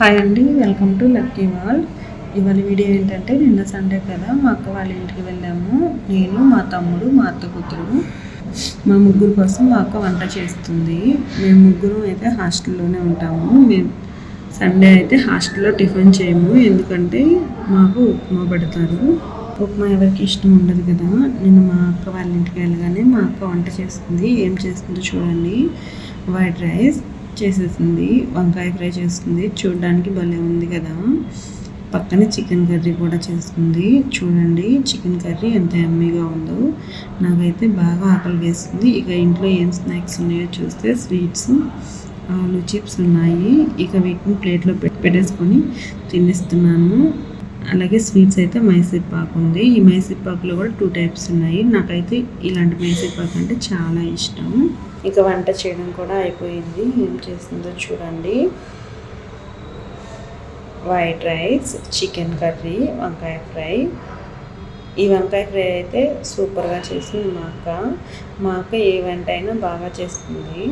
Hi అండి welcome to lucky wall. ఇవాళ video ఏంటంటే నిన్న సండే కదా మా అక్క వాళ్ళ ఇంటికి వెళ్ళాము. నేను మా తమ్ముడు మా అత్త కూతురు మా ముగ్గురు కోసం మా అక్క వంట చేస్తుంది. మేము ముగ్గురు అయితే హాస్టల్లోనే ఉంటాము. మేము సండే అయితే హాస్టల్లో టిఫిన్ చేయము. ఎందుకంటే మాకు ఉప్మా పెడతారు. ఉప్మా ఎవరికి ఇష్టం ఉండదు కదా. నేను మా అక్క వాళ్ళ ఇంటికి వెళ్ళగానే మా అక్క వంట చేస్తుంది. ఏం చేస్తుందో చూడండి. వైట్ రైస్ చేసేసింది. వంకాయ ఫ్రై చేస్తుంది. చూడడానికి భలే ఉంది కదా. పక్కనే చికెన్ కర్రీ కూడా చేస్తుంది. చూడండి చికెన్ కర్రీ ఎంత ఎమ్మీగా ఉందో. నాకైతే బాగా ఆకలి వేస్తుంది. ఇక ఇంట్లో ఏం స్నాక్స్ ఉన్నాయో చూస్తే స్వీట్స్ ఆలు చిప్స్ ఉన్నాయి. ఇక వీటిని ప్లేట్లో పెట్టేసుకొని తినేస్తున్నాను. అలాగే స్వీట్స్ అయితే మైసూర్ పాక్ ఉంది. ఈ మైసూర్ పాక్లో కూడా టూ టైప్స్ ఉన్నాయి. నాకైతే ఇలాంటి మైసూర్ పాక్ అంటే చాలా ఇష్టం. ఇక వంట చేయడం కూడా అయిపోయింది. ఏం చేస్తుందో చూడండి. వైట్ రైస్ చికెన్ కర్రీ వంకాయ ఫ్రై. ఈ వంకాయ ఫ్రై అయితే సూపర్గా చేసింది మా అక్క. మా అక్క ఏ వంట అయినా బాగా చేస్తుంది.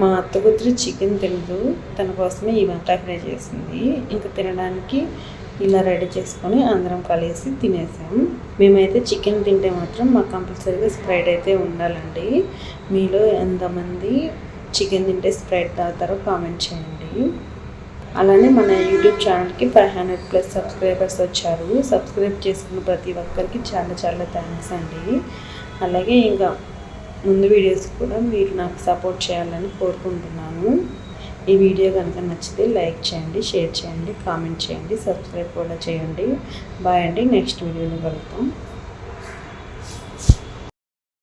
మా అత్త కూతురు చికెన్ తినదు తన కోసమే ఈ వంకాయ ఫ్రై చేసింది. ఇంకా తినడానికి ఇలా రెడీ చేసుకొని అందరం కలిసి తినేసాం. మేమైతే చికెన్ తింటే మాత్రం మాకు కంపల్సరీగా స్ప్రైడ్ అయితే ఉండాలండి. మీలో ఎంతమంది చికెన్ తింటే స్ప్రైట్ తాగుతారో కామెంట్ చేయండి. అలానే మన యూట్యూబ్ ఛానల్కి ఫైవ్ హండ్రెడ్ ప్లస్ సబ్స్క్రైబర్స్ వచ్చారు. సబ్స్క్రైబ్ చేసుకున్న ప్రతి ఒక్కరికి చాలా చాలా థ్యాంక్స్ అండి. అలాగే ఇంకా ముందు వీడియోస్ కూడా మీరు నాకు సపోర్ట్ చేయాలని కోరుకుంటున్నాను. ఈ వీడియో కనుక నచ్చితే లైక్ చేయండి షేర్ చేయండి కామెంట్ చేయండి సబ్స్క్రైబ్ కూడా చేయండి. బాయ్ అండి నెక్స్ట్ వీడియోలో కలుద్దాం.